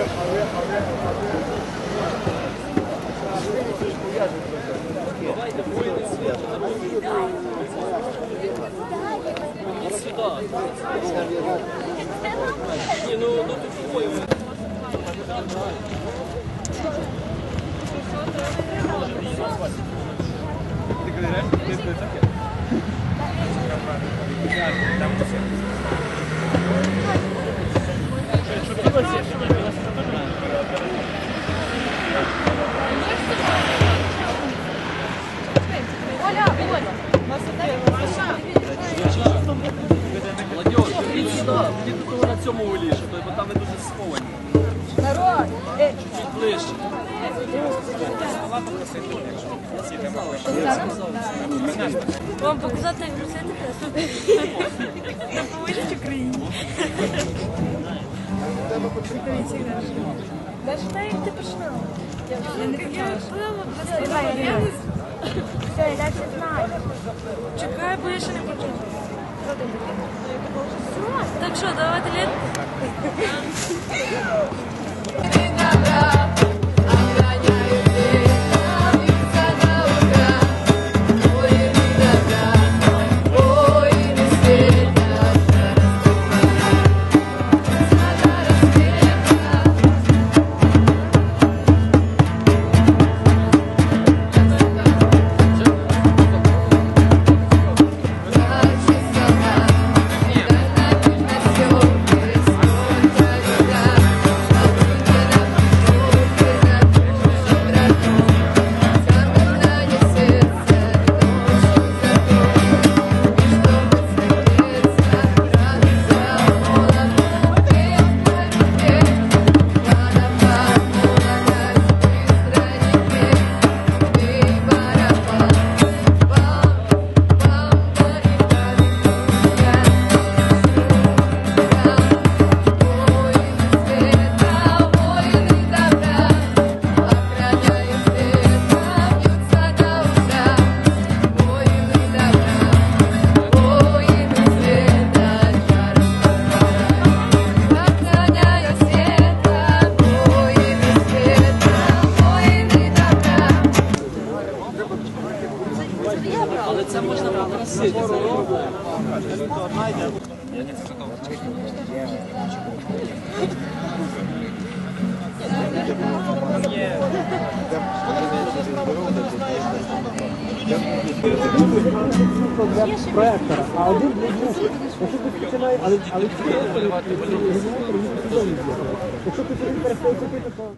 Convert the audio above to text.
Молодежь, ідіть сюди, ідіть до того на цьому уліше, бо там ви дуже сховані. Народ! Чуть ближче. Вам показати, як просити хрест? Допоможіть Україні. Даже так, як ти починала. Я не хотіла. все, я далі знаю. Чекай, бо я ще не почула. Так що, давайте лід? Це можна попросити. проектора, а один ноутбук. Якщо ти починає, але якщо ти перестаєш то